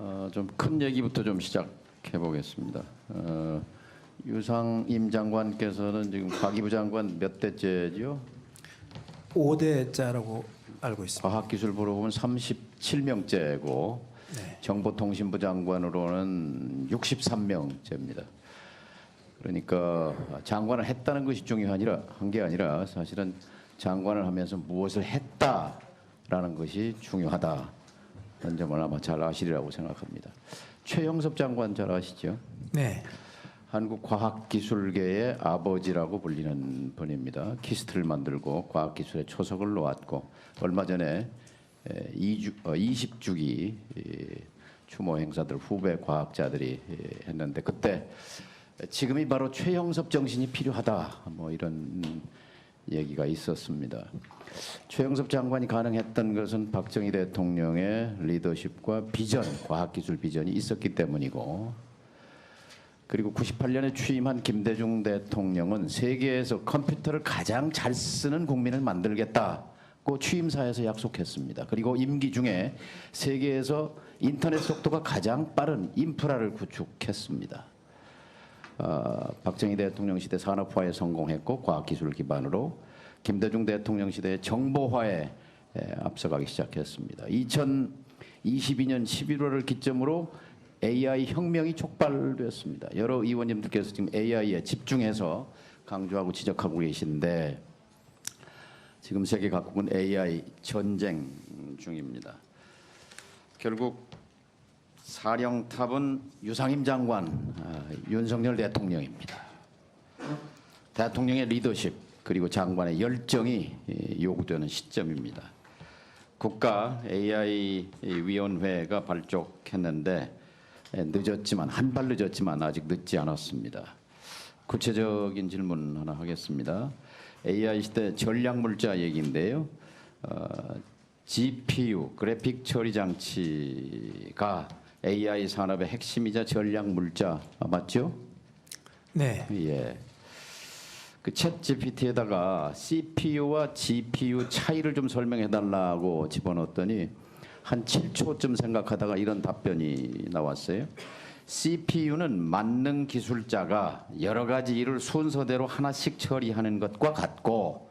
어, 좀큰 얘기부터 좀 시작해 보겠습니다. 어, 유상임 장관께서는 지금 과기부 장관 몇 대째지요? 5대자라고 알고 있습니다. 과학기술부로 보면 37명째고 네. 정보통신부 장관으로는 63명째입니다. 그러니까 장관을 했다는 것이 중요한 게 아니라 사실은 장관을 하면서 무엇을 했다라는 것이 중요하다. 는 점을 아마 잘 아시리라고 생각합니다. 최영섭 장관 잘 아시죠? 네. 한국 과학기술계의 아버지라고 불리는 분입니다. 키스트를 만들고 과학기술의 초석을 놓았고 얼마 전에 20주기 추모 행사들 후배 과학자들이 에, 했는데 그때 지금이 바로 최영섭 정신이 필요하다 뭐 이런 얘기가 있었습니다. 최영섭 장관이 가능했던 것은 박정희 대통령의 리더십과 비전, 과학기술 비전이 있었기 때문이고 그리고 98년에 취임한 김대중 대통령은 세계에서 컴퓨터를 가장 잘 쓰는 국민을 만들겠다고 취임사에서 약속했습니다. 그리고 임기 중에 세계에서 인터넷 속도가 가장 빠른 인프라를 구축했습니다. 어, 박정희 대통령 시대 산업화에 성공했고 과학기술 기반으로 김대중 대통령 시대의 정보화에 에, 앞서가기 시작했습니다. 2022년 11월을 기점으로 AI 혁명이 촉발됐습니다. 여러 의원님들께서 지금 AI에 집중해서 강조하고 지적하고 계신데 지금 세계 각국은 AI 전쟁 중입니다. 결국 사령탑은 유상임 장관, 아, 윤석열 대통령입니다. 대통령의 리더십 그리고 장관의 열정이 이, 요구되는 시점입니다. 국가 AI 위원회가 발족했는데 에, 늦었지만 한 발 늦었지만 아직 늦지 않았습니다. 구체적인 질문 하나 하겠습니다. AI 시대 전략 물자 얘기인데요. 어, GPU 그래픽 처리 장치가 AI 산업의 핵심이자 전략 물자 아, 맞죠? 네. 예. 그챗 GPT에다가 CPU와 GPU 차이를 좀 설명해 달라고 집어넣었더니 한 7초쯤 생각하다가 이런 답변이 나왔어요. CPU는 만능 기술자가 여러 가지 일을 순서대로 하나씩 처리하는 것과 같고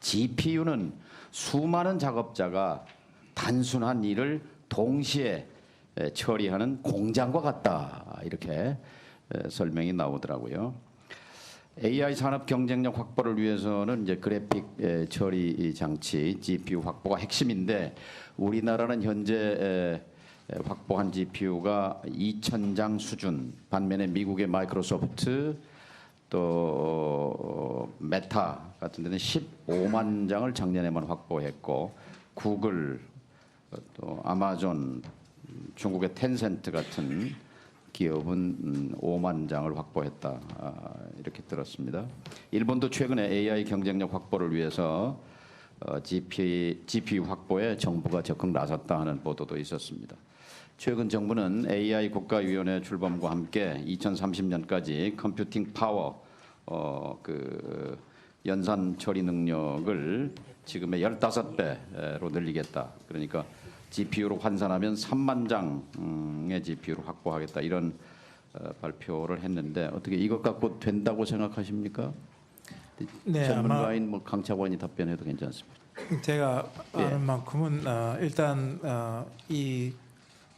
GPU는 수많은 작업자가 단순한 일을 동시에 에, 처리하는 공장과 같다. 이렇게 에, 설명이 나오더라고요. AI 산업 경쟁력 확보를 위해서는 이제 그래픽 에, 처리 장치 GPU 확보가 핵심인데 우리나라는 현재 확보한 GPU가 2,000장 수준. 반면에 미국의 마이크로소프트 또 어, 메타 같은 데는 15만 장을 작년에만 확보했고 구글 어, 또 아마존 음, 중국의 텐센트 같은 기업은 음, 5만 장을 확보했다 아, 이렇게 들었습니다. 일본도 최근에 AI 경쟁력 확보를 위해서 어, GP, 확보에 정부가 적극 나섰다 하는 보도도 있었습니다. 최근 정부는 AI 국가위원회 출범과 함께 2030년까지 컴퓨팅 파워 어, 그 연산 처리 능력을 지금의 15배로 늘리겠다. 그러니까 GPU로 환산하면 3만 장의 GPU를 확보하겠다. 이런 어, 발표를 했는데 어떻게 이것 갖고 된다고 생각하십니까? 네, 전문가인 뭐 강차관이 답변해도 괜찮습니다. 제가 예. 아는 만큼은 어, 일단 어, 이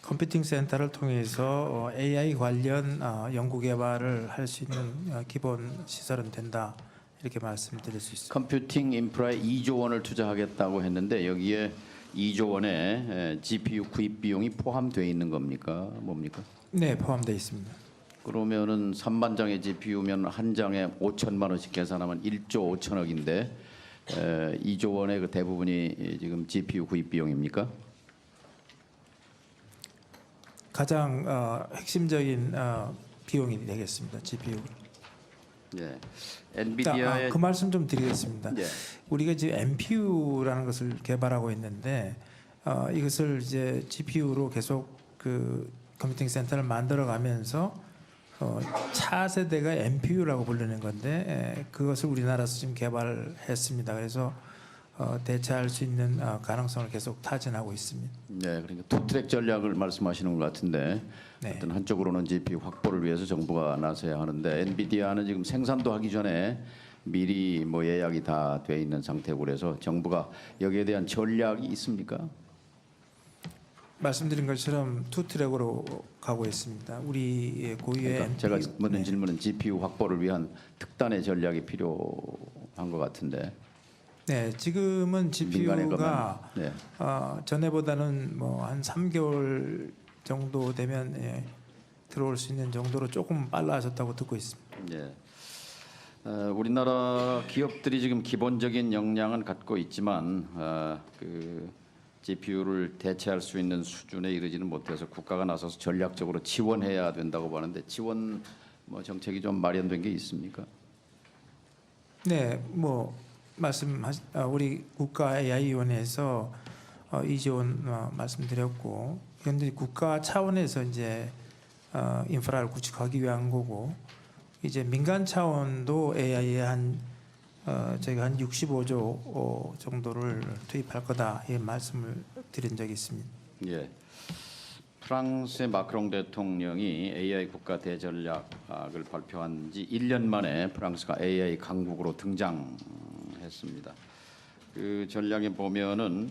컴퓨팅 센터를 통해서 어, AI 관련 어, 연구 개발을 할 수 있는 어, 기본 시설은 된다 이렇게 말씀드릴 수 있습니다. 컴퓨팅 인프라에 2조 원을 투자하겠다고 했는데 여기에 2조 원의 에, GPU 구입 비용이 포함되어 있는 겁니까? 뭡니까? 네, 포함되어 있습니다. 그러면은 3만 장의 GPU면 한 장에 5천만 원씩 계산하면 1조 5천억인데 에, 2조 원의 그 대부분이 지금 GPU 구입 비용입니까? 가장 어, 핵심적인 어, 비용이 되겠습니다. GPU. 예. 아, 엔비디아의 그 말씀 좀 드리겠습니다. 예. 우리가 지금 MPU라는 것을 개발하고 있는데 어, 이것을 이제 GPU로 계속 그 컴퓨팅 센터를 만들어 가면서 어, 차세대가 MPU라고 부르는 건데 에, 그것을 우리나라에서 지금 개발했습니다. 그래서 어, 대체할 수 있는 어, 가능성을 계속 타진하고 있습니다. 네, 그러니까 투트랙 전략을 말씀하시는 것 같은데 네. 어떤 한쪽으로는 GPU 확보를 위해서 정부가 나서야 하는데 엔비디아는 지금 생산도 하기 전에 미리 뭐 예약이 다 돼 있는 상태고 그래서 정부가 여기에 대한 전략이 있습니까? 말씀드린 것처럼 투 트랙으로 가고 있습니다. 우리 고유의 그러니까 제가 묻는 네. 질문은 GPU 확보를 위한 특단의 전략이 필요한 것 같은데 네, 지금은 GPU가 네. 어, 전에보다는 뭐 한 3개월 정도 되면 예, 들어올 수 있는 정도로 조금 빨라졌다고 듣고 있습니다. 예. 어, 우리나라 기업들이 지금 기본적인 역량은 갖고 있지만 어, 그 GPU를 대체할 수 있는 수준에 이르지는 못해서 국가가 나서서 전략적으로 지원해야 된다고 보는데 지원 뭐 정책이 좀 마련된 게 있습니까? 네, 뭐 말씀하 어, 우리 국가 AI위원회에서 어, 이 지원 어, 말씀드렸고 그런데 국가 차원에서 이제 어, 인프라를 구축하기 위한 거고 이제 민간 차원도 AI에 한 어, 저희가 한 65조 어, 정도를 투입할 거다 이 말씀을 드린 적이 있습니다. 예. 프랑스의 마크롱 대통령이 AI 국가 대전략을 발표한 지 1년 만에 프랑스가 AI 강국으로 등장 했습니다. 그 전략에 보면은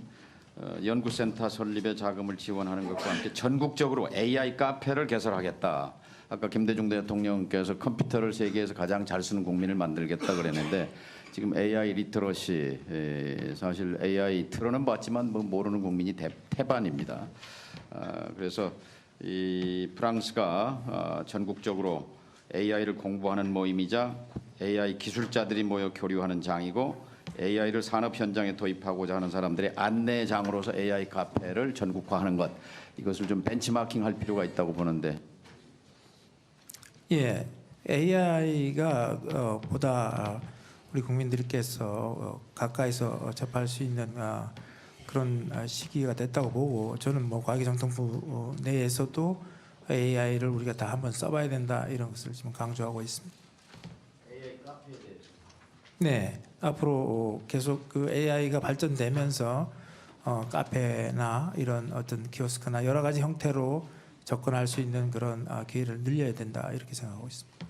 어, 연구센터 설립에 자금을 지원하는 것과 함께 전국적으로 AI 카페를 개설하겠다. 아까 김대중 대통령께서 컴퓨터를 세계에서 가장 잘 쓰는 국민을 만들겠다 그랬는데 지금 AI 리터러시 에, 사실 AI 틀어는 봤지만 뭐 모르는 국민이 대, 태반입니다. 아, 그래서 이 프랑스가 아, 전국적으로 AI를 공부하는 모임이자 AI 기술자들이 모여 교류하는 장이고 AI를 산업 현장에 도입하고자 하는 사람들의 안내장으로서 AI 카페를 전국화하는 것 이것을 좀 벤치마킹 할 필요가 있다고 보는데 예, AI가 어, 보다 우리 국민들께서 어, 가까이서 접할 수 있는 어, 그런 어, 시기가 됐다고 보고 저는 뭐 과기정통부 어, 내에서도 AI를 우리가 다 한번 써봐야 된다 이런 것을 지금 강조하고 있습니다. 네, 앞으로 어, 계속 그 AI가 발전되면서 어, 카페나 이런 어떤 키오스크나 여러 가지 형태로 접근할 수 있는 그런 어, 기회를 늘려야 된다 이렇게 생각하고 있습니다.